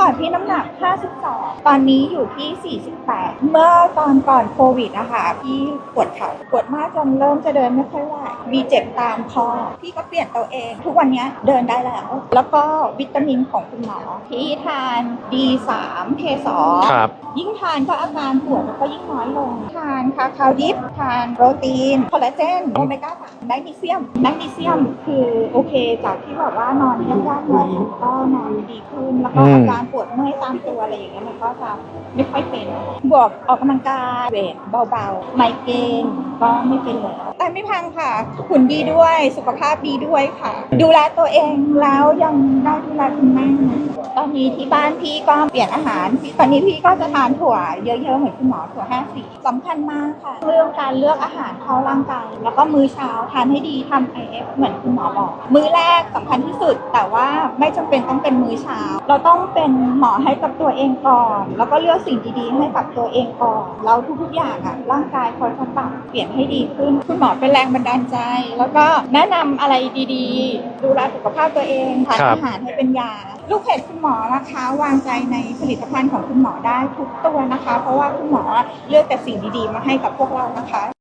ก่อนพี่น้ำหนัก 52 ตอนนี้อยู่ที่ 48 เมื่อตอนก่อนโควิดนะคะพี่ปวดเข่าปวดมากจนเริ่มจะเดินไม่ค่อยไหวมีเจ็บตามคอพี่ก็เปลี่ยนตัวเอง ทุกวันนี้เดินได้แล้ว แล้วก็วิตามินของคุณหมอที่ทาน D3 K2 ครับ ยิ่งทานก็อาการปวดมันก็ยิ่งน้อยลง ทานคาคาวดิฟทานโปรตีนคอลลาเจนโอเมก้าสามแมกนีเซียมแมกนีเซียมคือโอเคจากที่แบบว่านอนยากๆนอนก็นอนดีขึ้นแล้วก็อืมอาการปวดเมื่อยตามตัวอะไรอย่างเงี้ยมันก็จะไม่ค่อยเป็น บวกออกกำลังกายเวทเบาๆ ไมเกรนก็ไม่เป็นเลยแต่ไม่พังค่ะหุ่นดีด้วยสุขภาพดีด้วยค่ะ ดูแลตัวเองแล้วยังได้ดูแลคุณแม่ตอน นี้ที่บ้านพี่ก็เปลี่ยนอาหารพี่ตอนนี้พี่ก็จะทานถั่วเยอะๆเหมือนคุณหมอถั่วห้าสีสำคัญมากค่ะ เรื่องการเลือกอาหารเข้าร่างกายแล้วก็มื้อเช้าทานให้ดีทำ IF เหมือนคุณหมอบอก มื้อแรกสำคัญที่สุด แต่ว่าไม่จำเป็นต้องเป็นมื้อเช้า เราต้องเป็นหมอให้กับตัวเองก่อน แล้วก็เลือกสิ่งดีๆ ให้กับตัวเองก่อนแล้วทุกๆอย่างอะร่างกายคอยจะปรับเปลี่ยนให้ดีขึ้นคุณหมอเป็นแรงบันดาลใจ แล้วก็แนะนำอะไรดีๆ ดูแลสุขภาพตัวเองทานครับ อาหารให้เป็นยา ลูกเพจคุณหมอนะคะ วางใจในผลิตภัณฑ์ของคุณหมอได้ทุกตัวนะคะ เพราะว่าคุณหมอเลือกแต่สิ่งดีๆ มาให้กับพวกเรานะคะ